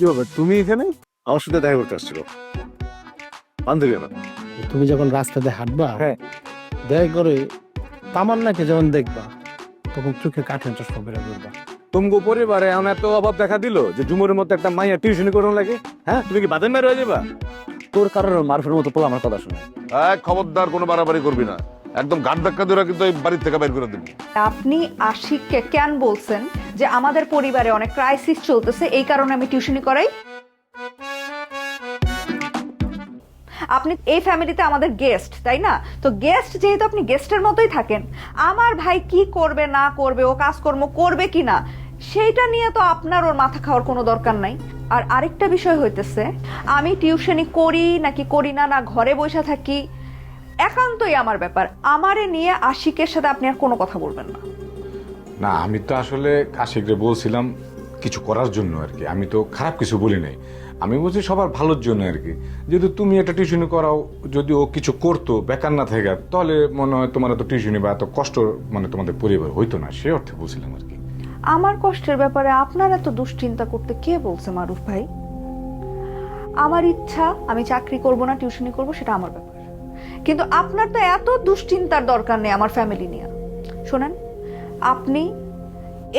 কি ব্যাপার? তুমি এখানে? আমার সাথে দেখা করতে আসছিল। বান্ধবী আমার। তুমি যখন রাস্তাতে হাঁটবা হ্যাঁ। দয়া করে তামান্নাকে যখন দেখবা তখন চোখে কাঠের চশমা বেরা করবা তুমগো পরিবারে এমন এত অভাব দেখা দিল যে জুমুরের মতো একটা মাইয়া টিউশনি করানো লাগে? হ্যাঁ? তুমি কি বাদের মেরে যাবা? তোর কারণে মারফের মতো পোলা আমার কথা শুনে। এক খবরদার কোনো বাড়াবাড়ি করবি না। একদম গান ধাক্কা দিয়ে কিন্তু এই বাড়ির থেকে বের করে দিবি। আপনি আশিককে কেন বলছেন যে আমাদের পরিবারে অনেক ক্রাইসিস চলতেছে? এই কারণে আমি টিউশনি করাই। আপনি এই ফ্যামিলিতে আমাদের গেস্ট তাই না? তো গেস্ট যেহেতু আপনি গেস্টের মতোই থাকেন, আমার ভাই কি করবে, না করবে, ও কাজকর্ম করবে কি না সেইটা নিয়ে তো আপনার ওর মাথা খাওয়ার কোনো দরকার নাই। আর আরেকটা বিষয় হইতেছে, আমি টিউশনি করি নাকি করি না না ঘরে বসে থাকি একান্তই আমার ব্যাপার। আমারে নিয়ে আশিকের সাথে আপনি আর কোনো কথা বলবেন না। না আমি তো আসলে আশিকরে বলছিলাম কিছু করার জন্য আর কি। আমি তো খারাপ কিছু বলি নাই। আমি বলছি সবার ভালোর জন্য আর কি। যেহেতু তুমি একটা টিউশনি করাও যদি ও কিছু করতো বেকার না থাকে তাহলে মনে হয় তোমার এত টিউশনি বা এত কষ্ট মানে তোমাদের পরিবার হইতো না সে অর্থে বলছিলাম আর কি। আমার কষ্টের ব্যাপারে আপনার এত দুশ্চিন্তা করতে কে বলছে মারুফ ভাই? আমার ইচ্ছা আমি চাকরি করব না টিউশনি করব সেটা আমার ব্যাপার। কিন্তু আপনার তো এত দুশ্চিন্তার দরকার নেই আমার ফ্যামিলি নিয়ে। শোনেন, আপনি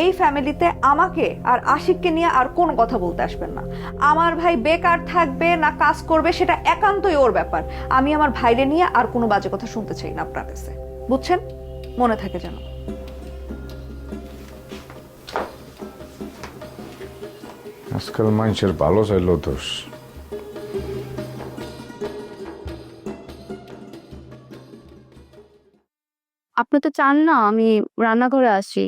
এই ফ্যামিলিতে আমাকে আর আশিককে নিয়ে আর কোন কথা বলতে আসবেন না। আমার ভাই বেকার থাকবে না, কাজ করবে, সেটা একান্তই ওর ব্যাপার। আমি আমার ভাইরে নিয়ে আর কোনো বাজে কথা শুনতে চাই না আপনার কাছে। বুঝছেন? মনে থাকে যেন। আজকাল মানুষের ভালো চাইলেও দোষ। আপনি তো চান না আমি রান্নাঘরে আসি।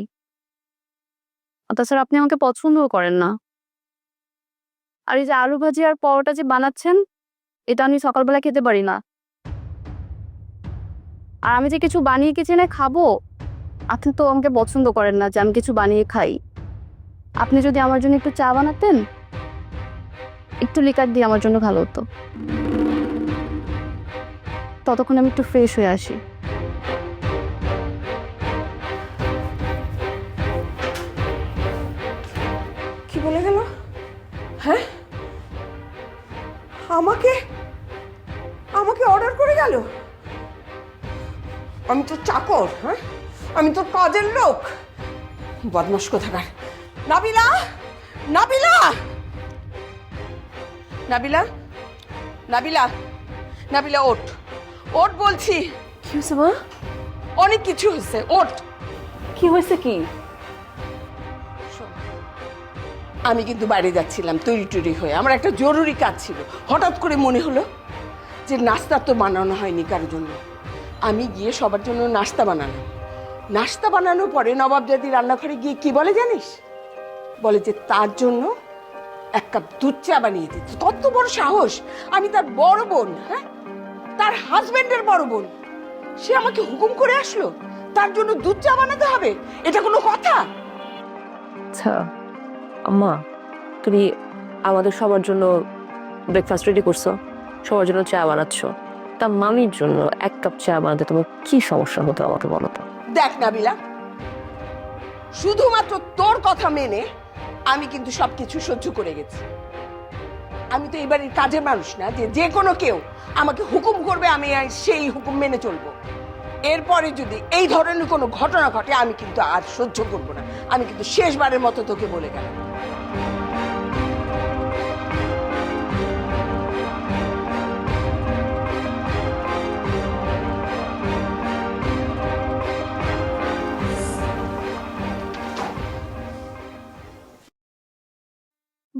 তাছাড়া আপনি আমাকে পছন্দও করেন না। আর এই যে আলু ভাজি আর পরোটা যে বানাচ্ছেন, এটা আমি সকালবেলা খেতে পারি না। আর আমি যে কিছু বানিয়ে কিচেনে খাব, আপনি তো আমাকে পছন্দ করেন না যে আমি কিছু বানিয়ে খাই। আপনি যদি আমার জন্য একটু চা বানাতেন, একটু লিকার দিয়ে আমার জন্য ভালো হতো। ততক্ষণ আমি একটু ফ্রেশ হয়ে আসি। আমাকে? আমাকে অর্ডার করে গেল? আমি তো চাকর হ্যাঁ? আমি তো কাজের লোক। বদমাস কোথাকার। নাবিলা! নাবিলা! নাবিলা? নাবিলা? নাবিলা ওঠ। ওঠ বলছি। কি হয়েছে মা? অনেক কিছু হয়েছে ওঠ। কি হয়েছে কি? আমি কিন্তু বাইরে যাচ্ছিলাম, তৈরি টৈরি হয়ে। আমার একটা জরুরি কাজ ছিল। হঠাৎ করে মনে হলো যে নাস্তা তো বানানো হয়নি কারোর জন্য। আমি গিয়ে সবার জন্য নাস্তা বানানো নাস্তা বানানোর পরে নবাব জাদি রান্নাঘরে গিয়ে কি বলে জানিস? বলে যে তার জন্য এক কাপ দুধ চা বানিয়ে দিতে কত বড় সাহস! আমি তার বড় বোন হ্যাঁ? তার হাজবেন্ডের বড় বোন। সে আমাকে হুকুম করে আসলো, তার জন্য দুধ চা বানাতে হবে। এটা কোনো কথা? আচ্ছা। আম্মা, তুমি আমাদের সবার জন্য ব্রেকফাস্ট রেডি করছ, সবার জন্য চা বানাচ্ছ। তা মামির জন্য এক কাপ চা বানাতে তোমার কি সমস্যা হতো আমাকে বলো তো? দেখ নাবিলা, শুধুমাত্র তোর কথা মেনে আমি কিন্তু সবকিছু সহ্য করে গেছি। আমি তো এই কাজের মানুষ না, যে যে কোনো কেউ আমাকে হুকুম করবে আমি সেই হুকুম মেনে চলবো। এরপরে যদি এই ধরনের কোনো ঘটনা ঘটে, আমি কিন্তু আর সহ্য করব না। আমি কিন্তু শেষবারের মতো তোকে বলে গেলাম।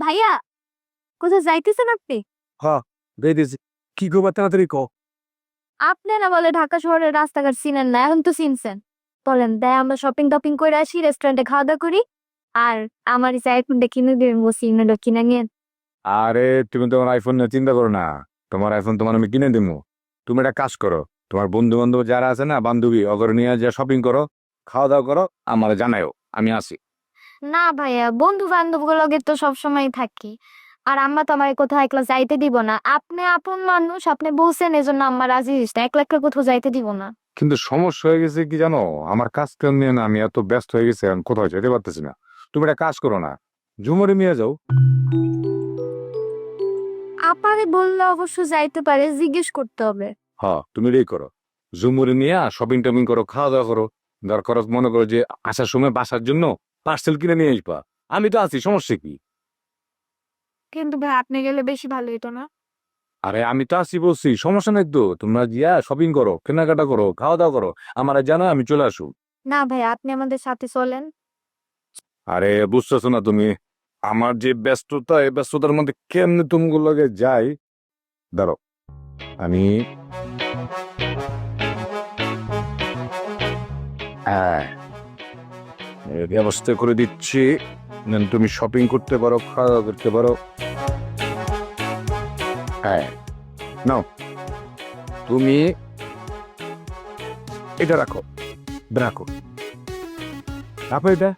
ভাইয়া কোথায় যাইতেছেন আপনি? বেয়ে দিয়েছি কি করবা তাড়াতাড়ি ক আপনি না বলে ঢাকা শহরের রাস্তাঘাট চিনেন না এখন তো চিনছেন। বলেন দেয় আমরা শপিং টপিং করে আসি রেস্টুরেন্টে খাওয়া দাওয়া করি আর আমার যে আইফোনটা কিনে দেবেন বলছি ইনোটা কিনে নিয়ে আরে তুমি তোমার আইফোন নিয়ে চিন্তা করো না। তোমার আইফোন তোমার আমি কিনে দেবো তুমি একটা কাজ করো তোমার বন্ধু বান্ধব যারা আছে না বান্ধবী অগর নিয়ে যা শপিং করো খাওয়া দাওয়া করো আমার জানাইও আমি আসি। না ভাইয়া বন্ধু বান্ধব লগে তো সবসময় থাকি। আর আম্মা তো আমার কোথাও একলা যাইতে দিব না। আপনি আপন মানুষ আপনি বলছেন এজন্য আম্মা রাজি হইছে না একলা একলা কোথাও যাইতে দিব না। কিন্তু সমস্যা হয়ে গেছে কি জানো? আমার কাজ কাম নিয়ে না আমি এত ব্যস্ত হয়ে গেছি এখন কোথাও যেতে পারতেছি না। তুমি একটা কাজ করো না ঝুমরে নিয়ে যাও। আপারে বললে অবশ্য যাইতে পারে জিজ্ঞেস করতে হবে। হ্যাঁ তুমি রেই করো। ঝুমুরে নিয়ে শপিং টপিং করো খাওয়া দাওয়া করো। দরকার মনে করো যে আসার সময় বাসার জন্য পার্সেল কিনে নিয়ে আসবা। আমি তো আছি সমস্যা কি? কিন্তু ভাই আপনি গেলে বেশি ভালো হতো না। আরে আমি তো আসি বলছি সমস্যা নেই তো। তোমরা গিয়া শপিং করো কেনাকাটা করো খাওয়া দাওয়া করো। আমার জানো আমি চলে আসু না ভাই আপনি আমাদের সাথে চলেন। আরে বুঝতেছো না তুমি আমার যে ব্যস্ততা এই ব্যস্ততার মধ্যে কেমনে তুমি লগে যাই? দাঁড়ো আমি হ্যাঁ ব্যবস্থা করে দিচ্ছি। তুমি শপিং করতে পারো খাওয়া দাওয়া করতে পারো। হ্যাঁ নাও। তুমি এটা রাখো রাখো। রাখো এটা।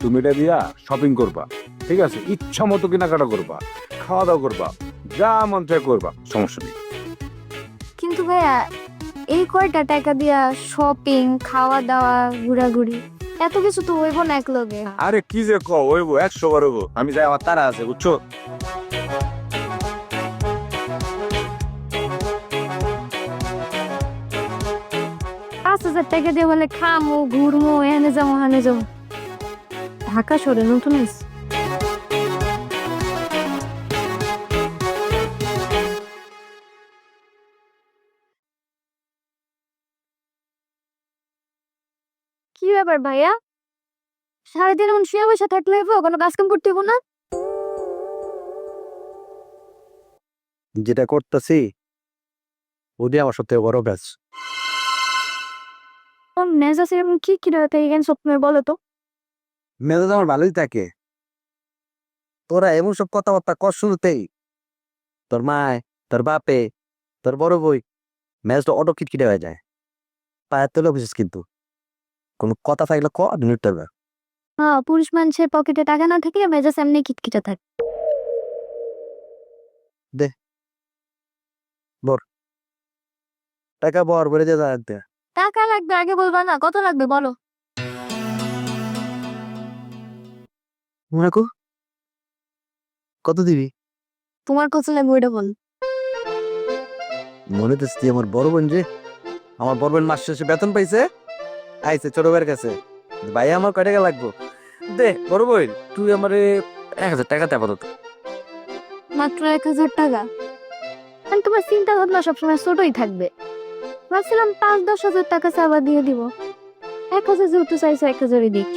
তুমি এটা দিয়া শপিং করবা, ঠিক আছে? ইচ্ছা মতো কেনাকাটা করবা খাওয়া দাওয়া করবা, যা মন চায় করবা, সমস্যা নেই। কিন্তু ভাইয়া, এই কয়টা টাকা দিয়া শপিং খাওয়া দাওয়া ঘোরাঘুরি? এত কিছু তো হইব না এক লগে আরে কি যে কও হইব একশো বার হইব। আমি যাই আমার তারা আছে বুঝছ? পাঁচ হাজার টাকা দিয়ে বলে খামো ঘুরমো এনে যাব হানে যাব ঢাকা সরে নতুন হইছে। ব্যাপার ভাইয়া? সারাদিন এমন শুয়ে বসে থাকলে হইবো? কোনো কাজ কাম করতে হইবো না? যেটা করতেছি ওদি আমার সত্যি বড় ব্যাস মেজাজ এরকম কি কি রয়ে থাকে সবসময় বলো তো? মেজাজ আমার ভালোই থাকে। তোরা এমন সব কথাবার্তা কর শুরুতেই। তোর মায় তোর বাপে তোর বড় বই মেজাজটা অটো কিটকিটে হয়ে যায়। পায়ের তোলে বুঝিস কিন্তু। কোনো কথা থাকলে ক মিনিট হ্যাঁ পুরুষ মানুষের পকেটে টাকা না থাকলে মেজাজ এমনি খিটখিটে থাকে। দে। বর। টাকা বর বেড়ে যে রাখতে টাকা লাগবে আগে বলবা না কত লাগবে বলো। মুনাকু কত দিবি? তোমার কত লাগবে ওইটা বল। মনে তো আমার বড় বোন যে। আমার বড় বোন মাস শেষে বেতন পাইছে। আইছে ছোট ভাইয়ের কাছে। ভাই, আমার কয় টাকা লাগবো? দে, বড় বই তুই আমারে এক হাজার টাকা দেবো তো মাত্র এক হাজার টাকা? মানে তোমার চিন্তা ভাবনা সবসময় ছোটই থাকবে। ভাবছিলাম পাঁচ, দশ হাজার টাকা চাবা দিয়ে দিব। এক হাজার যেহেতু চাইছো, এক হাজারই দিক।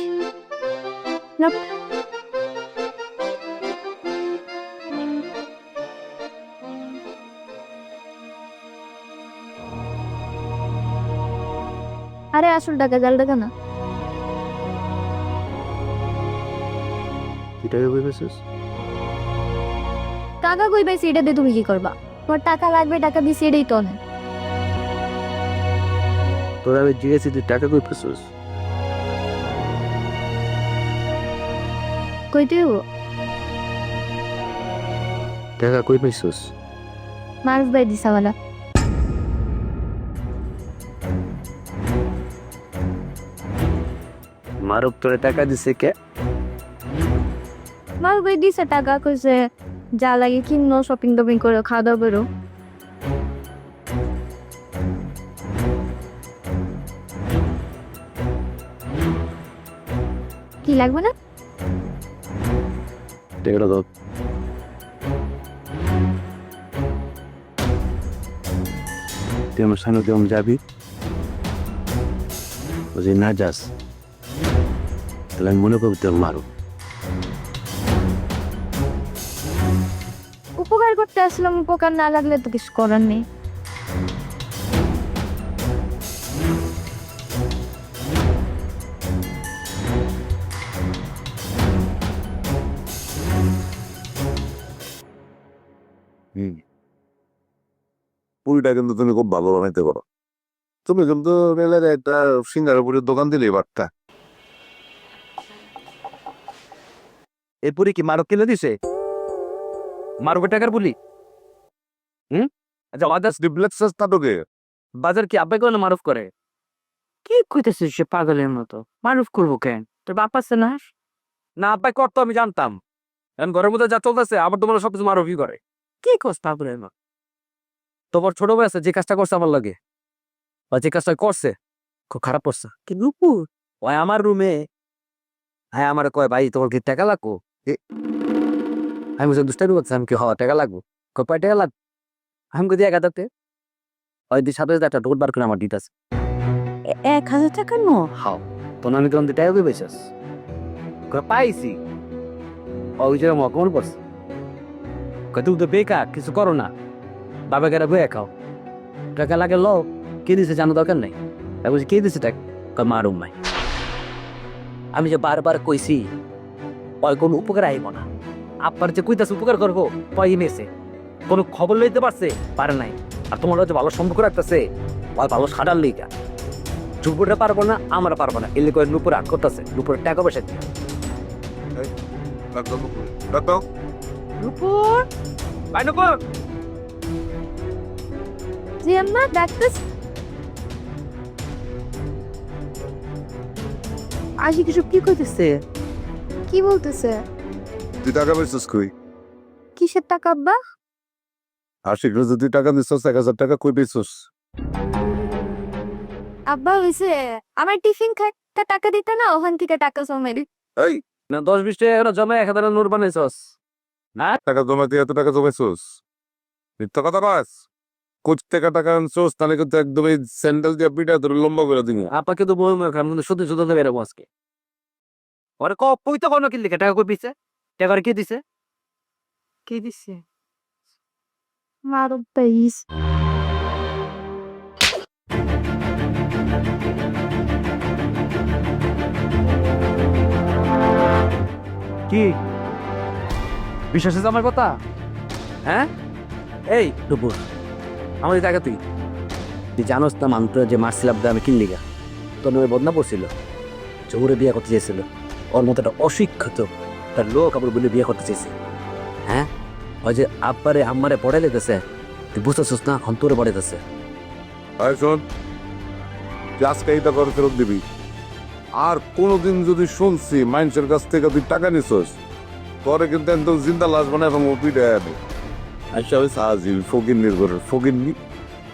আরে আসল টাকা জাল টাকা না। কি টাকা পেয়েছিস টাকা কই পাইছি এটা দিয়ে তুমি কি করবা? তোমার টাকা লাগবে টাকা দিছি এটাই তো না তোর আমি জিজ্ঞেসি তুই টাকা কই পেয়েছিস কইতে হব? টাকা কই পেয়েছিস মারুফ ভাই দিসাওয়ালা মারুক তোরে টাকা দিছে কে? ভাই দিছে টাকা কইছে যা লাগে কিনো শপিং টপিং করে খাওয়া দাওয়া করো কি লাগবে না? টাকাটা দাও। তুই আমার কেমন যাবি? যদি না যাস। lan bunu করতে মারো উপকার করতে আসলাম উপকার না লাগলে তো কিছু করার নেই। পুরীটা কিন্তু তুমি খুব ভালো বানাইতে পারো। তুমি কিন্তু রেলের একটা সিঙ্গারের দোকান দিলেই বার্তা পুরি কি মারক কিনে দিছে? মারকের টাকার পুলি হুম? আচ্ছা আদার্স ডিপ্লেক্সাস নাটকে বাজার কি আব্বাই কোনো মারুফ করে? কি কইতেছিস সে পাগলের মতো? মারুফ করব কেন? তোর বাপ আছে না? না আব্বাই করতো আমি জানতাম। এখন ঘরের মধ্যে যা চলতেছে আবার তোমার সবকিছু মারুফই করে। কি কস পাগলের মতো? তোমার ছোট ভাই আছে যে কাজটা করছে আমার লাগে। বা যে কাজটা করছে খুব খারাপ করছে। কি নুপুর? ওই আমার রুমে হ্যাঁ আমার কয় ভাই তোমার কি টাকা লাগবো? এ, আমি বলছি দুষ্টামি করছি আমি কি হওয়া টাকা লাগবো? কয় টাকা লাগবে আমি কই দিয়ে একা থাকতে ওই দি সাথে একটা নোট বার করে আমার দিতেছে। এক হাজার টাকা নো? হাও তোর আমি তখন টাকা কই পেয়েছিস পাইছি। ওই যে মকমল করছে। কয় তুমি তো বেকার কিছু করো না। বাবা গেরা বয়ে খাও। টাকা লাগে লো কে দিছে জানো দরকার নেই। আমি বলছি কে দিছে টাকা কয় মারুম নাই আমি যে বারবার কইছি ওই কোনো উপকার আইব না। আপনার যে কইতাছে উপকার করব পয় এনেছে কোনো খবর লইতে পারছে? পারে নাই। আর তোমার যে ভালো সম্পর্ক রাখতেছে ওই ভালো সাদার লিগা চুপুরে পারব না আমরা পারব না। এলে করে নুপুর আট করতেছে নুপুরে টাকা পয়সা দিয়ে। নুপুর ভাই নুপুর! জি আম্মা ডাক্তার? আজকে কিছু কি কইতেছে? কি বলতেছে? তুই টাকা পেয়েছিস কই? কিসের টাকা আব্বা? আশিক রোজ তুই টাকা দিচ্ছিস এক হাজার টাকা কই পেয়েছিস আব্বা হইছে আমার টিফিন খাইতে টাকা দিতে না ওখান থেকে টাকা জমাইলি এই! না দশ বিশ টাকা জমা এক হাজার নোট বানাইছস। টাকা জমা দিয়ে এত টাকা জমাইছিস মিথ্যা কথা কস? কোচ থেকে টাকা আনছোস? তাহলে কিন্তু একদম এই স্যান্ডেল দিয়ে পিঠা ধরে লম্বা করে দিবি। আপাকে তো বলব এখন কিন্তু সত্যি সত্যি বেরোবো আজকে। ওরে ক কই তো কোনো কিনলে টাকা কই পিছে টাকা কে দিছে? কে দিছে? মারুফ প্লিজ কি? বিশ্বাস আছে আমার কথা? হ্যাঁ? এই টুপুর আমার টাকা তুই। তুই জানোস না মানতো যে মারছিলাম আমি কিনলি গা তোর নামে বদনা পড়ছিল চৌরে বিয়ে করতে চেয়েছিল। ওর মতো একটা অশিক্ষিত। তার লোক আবার বলে বিয়ে করতে চেয়েছে হ্যাঁ? ওই যে আব্বারে আম্মারে পড়ে লেগেছে। তুই বুঝতেছিস না? অন্তরে পড়েতেছে আয় শোন তুই আজকে এইটা করে ফেরত দিবি। আর কোনোদিন যদি শুনছি মানুষের কাছ থেকে তুই টাকা নিছস পরে কিন্তু একদম জিন্দা লাশ বানায় এবং ও পিঠে আনে আচ্ছা ওই সাহায্য ফকির নির্ভর ফকির নি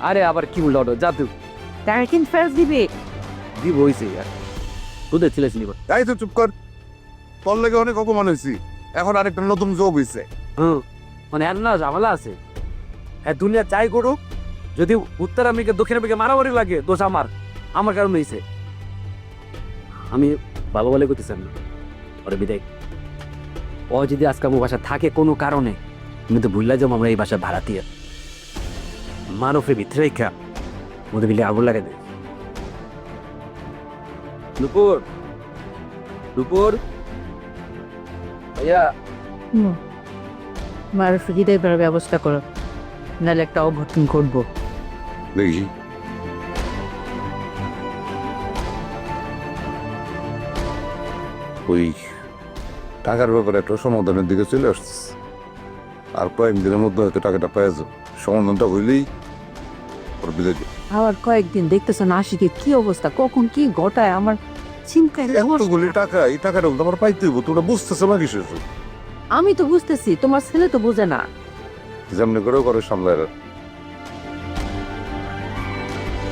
আরে আবার কি বলল জাদু টাকা কিন্তু ফেরত দিবে। দিব হয়েছে আর তোদের ছেলে ছিলি তাই তো চুপ কর। তোর লেগে অনেক অপমান হয়েছি এখন আরেকটা নতুন যোগ হয়েছে হুম মানে আর না ঝামেলা আছে। হ্যাঁ দুনিয়া চাই করুক, যদি উত্তর আমেরিকা, দক্ষিণ আমেরিকা মারামারি লাগে, দোষ আমার। আমার কারণে হয়েছে আমি বাবা বলে করতেছেন না ওরে বিদায়। ও যদি আজকে আমার বাসা থাকে কোনো কারণে, আমি তো ভুললা যাব আমরা এই বাসা ভাড়া দিয়ে। মানফে ভিতরে রেখা মধ্যে বিলে আগুন লাগে দুপুর দুপুর হৃদয় করার ব্যবস্থা করো। নাহলে একটা অঘটন ঘটবো। দেখি। ওই টাকার ব্যাপারে একটা সমাধানের দিকে চলে আসছিস আর কয়েকদিনের মধ্যে হয়তো টাকাটা পেয়ে যাব। সমাধানটা হইলেই ওর বিদায় আবার কয়েকদিন দেখতেছেন আশিকে কি অবস্থা? কখন কি ঘটায়? আমার চিন্তায় এতগুলি টাকা এই টাকাটা কিন্তু আমার পাইতে হইব তোমরা বুঝতেছো না আমি তো বুঝতেছি তোমার ছেলে তো বুঝে না। যেমনি করেও করে সামলায়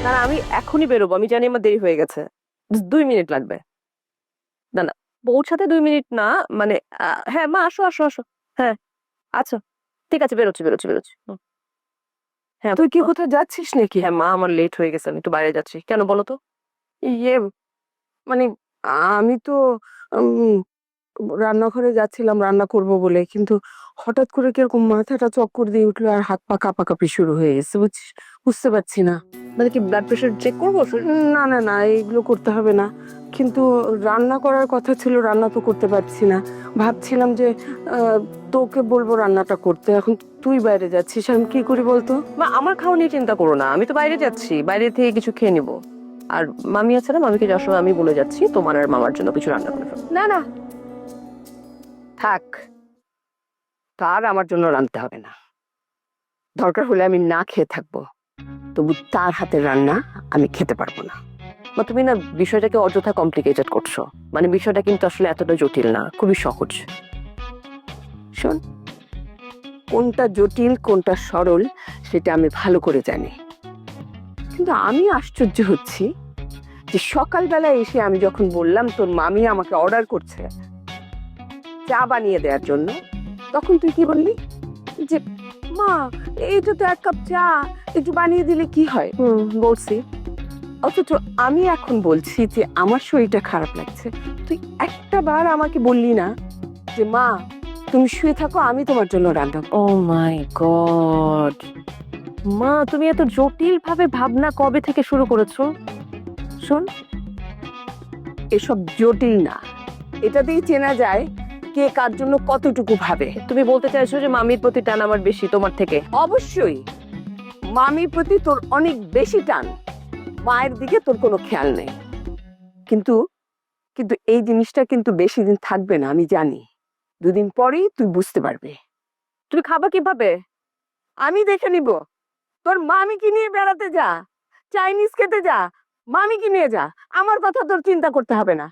না আমি এখনই বেরোবো আমি জানি আমার দেরি হয়ে গেছে। দুই মিনিট লাগবে। না না পৌঁছাতে দুই মিনিট না মানে হ্যাঁ মা আসো আসো আসো। হ্যাঁ আচ্ছা ঠিক আছে বেরোচ্ছি বেরোচ্ছি বেরোচ্ছি। হ্যাঁ তুই কি কোথাও যাচ্ছিস নাকি? হ্যাঁ মা আমার লেট হয়ে গেছে আমি একটু বাইরে যাচ্ছি। কেন বলো তো? ইয়ে মানে আমি তো উম, রান্নাঘরে যাচ্ছিলাম রান্না করব বলে। কিন্তু হঠাৎ করে কীরকম মাথাটা চক্কর দিয়ে উঠল আর হাত পা কাঁপাকাঁপি শুরু হয়ে গেছে বুঝছিস? বুঝতে পারছি না। মানে কি ব্লাড প্রেশার চেক করব না না না এইগুলো করতে হবে না। কিন্তু রান্না করার কথা ছিল রান্না তো করতে পারছি না। ভাবছিলাম যে আহ, তোকে বলব রান্নাটা করতে। এখন তুই বাইরে যাচ্ছিস আমি কি করি বলতো? মা আমার খাওয়া নিয়ে চিন্তা করো না। আমি তো বাইরে যাচ্ছি। বাইরে থেকে কিছু খেয়ে নিব। আর মামি আছে না মামিকে যাওয়ার সময় আমি বলে যাচ্ছি তোমার আর মামার জন্য কিছু রান্না করে ফেলো। না না। থাক তার আমার জন্য রাঁধতে হবে না। দরকার হলে আমি না খেয়ে থাকব তবু তার হাতের রান্না আমি খেতে পারব না। বা তুমি না বিষয়টাকে অযথা কমপ্লিকেটেড করছ। মানে বিষয়টা কিন্তু আসলে এতটা জটিল না খুবই সহজ। শোন কোনটা জটিল কোনটা সরল সেটা আমি ভালো করে জানি। কিন্তু আমি আশ্চর্য হচ্ছি যে সকালবেলা এসে আমি যখন বললাম তোর মামি আমাকে অর্ডার করছে চা বানিয়ে দেওয়ার জন্য তখন তুই কি বললি? যে মা এইটা তো এক কাপ চা একটু বানিয়ে দিলে কি হয়? বলছি অথচ আমি এখন বলছি যে আমার শরীরটা খারাপ লাগছে। তুই একটা বার আমাকে বললি না যে মা তুমি শুয়ে থাকো আমি তোমার জন্য রান্না ও মাই গড মা তুমি এত জটিল ভাবে ভাবনা কবে থেকে শুরু করেছ? শোন, এসব জটিল না। এটা দিয়ে চেনা যায় কে কার জন্য কতটুকু ভাবে। তুমি বলতে চাইছো যে মামির প্রতি টান আমার বেশি, তোমার থেকে। অবশ্যই, মামির প্রতি তোর অনেক বেশি টান। মায়ের দিকে তোর কোনো খেয়াল নেই। কিন্তু কিন্তু এই জিনিসটা কিন্তু বেশি দিন থাকবে না, আমি জানি। দুদিন পরেই তুই বুঝতে পারবে। তুমি খাবা কীভাবে? আমি দেখে নিব। তোর মামি কি নিয়ে বেড়াতে যা? চাইনিজ খেতে যা? মামিকে নিয়ে যা? আমার কথা তোর চিন্তা করতে হবে না।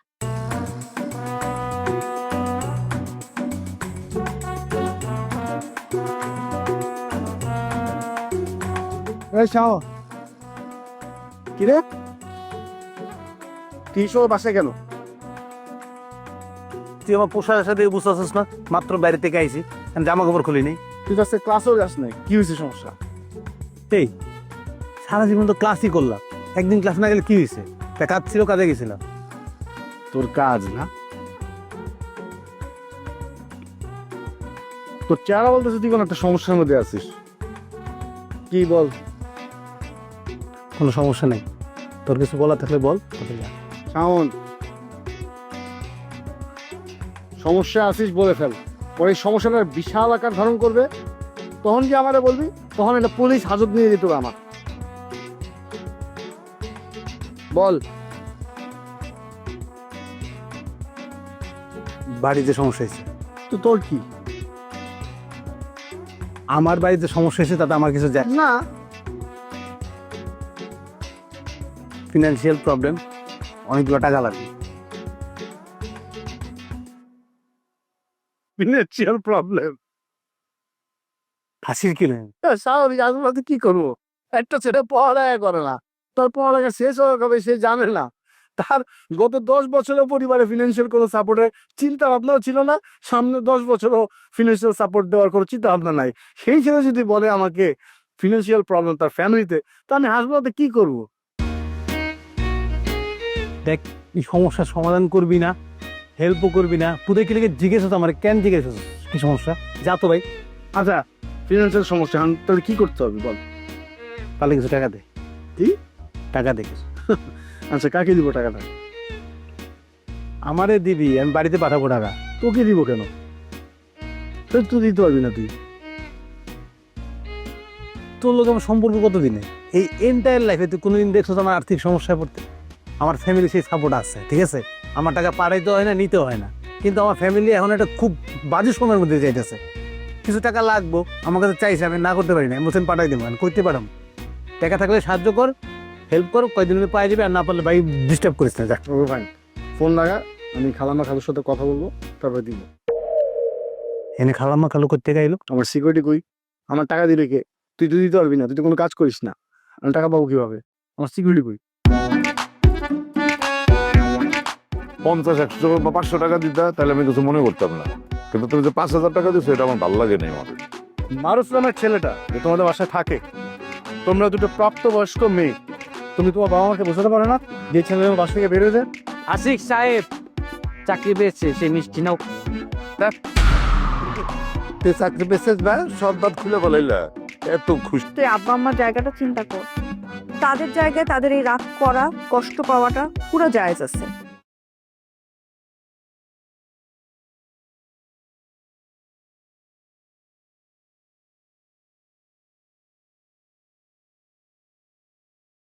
এই শাও কি রে তুই সব কেন? তুই আমার পোশাকের সাথে বুঝতে পারছিস না? মাত্র বাইরে থেকে আইছি জামা কাপড় খুলি নেই। তুই তো ক্লাসেও যাস নাই কি হয়েছে সমস্যা? এই সারা জীবন তো ক্লাসই করলাম। একদিন ক্লাস না গেলে কি হয়েছে তা কাজ ছিল কাজে গেছিলাম। তোর কাজ না? তোর চেহারা বলতেছে তুই কোনো একটা সমস্যার মধ্যে আছিস। কি বল? কোনো সমস্যা নেই। তোর কিছু বলা থাকলে বল যা। শাওন সমস্যা আছিস বলে ফেল। পরে সমস্যাটা বিশাল আকার ধারণ করবে। তখন কি আমারে বলবি? তখন এটা পুলিশ হাজত নিয়ে যেত আমার। বল। বাড়িতে সমস্যা হয়েছে। তো তোর কি? আমার বাড়িতে সমস্যা হয়েছে তাতে আমার কিছু যায় না। ফিনান্সিয়াল প্রবলেম অনেকগুলো টাকা লাগবে। ফিনান্সিয়াল প্রবলেম হাসির কি নেই? স্বাভাবিক আসলে কি করব? একটা ছেলে পড়ালেখা করে না। তার পড়ালেখা শেষ হয়ে কবে সে জানে না। তার গত দশ বছরের পরিবারে ফিনান্সিয়াল কোনো সাপোর্টের চিন্তা ভাবনাও ছিল না। সামনে দশ বছরও ফিনান্সিয়াল সাপোর্ট দেওয়ার কোনো চিন্তা ভাবনা নাই। সেই ছেলে যদি বলে আমাকে ফিনান্সিয়াল প্রবলেম তার ফ্যামিলিতে তা আমি হাসপাতালে কি করব? দেখ এই সমস্যার সমাধান করবি না হেল্পও করবি না। পুরো কি লেগে জিজ্ঞেস হতো? আমার কেন জিজ্ঞেস হতো? কি সমস্যা? যা তো ভাই। আচ্ছা ফিনান্সিয়াল সমস্যা তাহলে কি করতে হবে বল? তাহলে কিছু টাকা দে। কি? টাকা দে কিছু। আচ্ছা কাকে দিব টাকাটা? আমারে দিবি, আমি বাড়িতে পাঠাবো টাকা। তোকে দিব কেন? তুই দিতে পারবি না তুই। তোর লোক আমার সম্পর্ক কত দিনে এই এন্টায়ার লাইফে তুই কোনোদিন দেখছ আমার আর্থিক সমস্যায় পড়তে? আমার ফ্যামিলি সেই সাপোর্ট আছে, ঠিক আছে? আমার টাকা পাঠাইতে হয় না, নিতে হয় না। কিন্তু আমার ফ্যামিলি এখন একটা খুব বাজে সময়ের মধ্যে যাইতেছে। কিছু টাকা লাগবো, আমার কাছে চাইছে, আমি না করতে পারি না এমন পাঠাই দেবো, আমি করতে পারাম টাকা থাকলে সাহায্য কর হেল্প করো কয়দিন মধ্যে পাই যাবে আর না পারলে ভাই ডিস্টার্ব করিস না যাক ভাই ফোন লাগা আমি খালামা খালুর সাথে কথা বলব তারপরে দিব। এনে খালাম্মা খালু করতে গাইলো আমার সিকিউরিটি কই? আমার টাকা দিলে কে? তুই তো দিতে পারবি না তুই তো কোনো কাজ করিস না। আমি টাকা পাবো কীভাবে? আমার সিকিউরিটি কই? পঞ্চাশ একশো বা পাঁচশো টাকা দিতে তাহলে আমি কিছু মনে করতাম না। কিন্তু তুমি যে পাঁচ হাজার টাকা দিচ্ছ এটা আমার ভালো লাগে নাই আমার মারুফ নামের ছেলেটা যে তোমাদের বাসায় থাকে তোমরা দুটো প্রাপ্তবয়স্ক মেয়ে। তুমি তোমার বাবা মাকে বোঝাতে পারো না যে ছেলে বাস থেকে বেরোয় যায় আশিক সাহেব চাকরি পেয়েছে সে মিষ্টি নাও। তুই চাকরি পেয়েছিস বা সব বাদ খুলে বলাইলা। এত খুশি তুই আব্বা আম্মার জায়গাটা চিন্তা কর। তাদের জায়গায় তাদের এই রাগ করা কষ্ট পাওয়াটা পুরো জায়েজ আছে।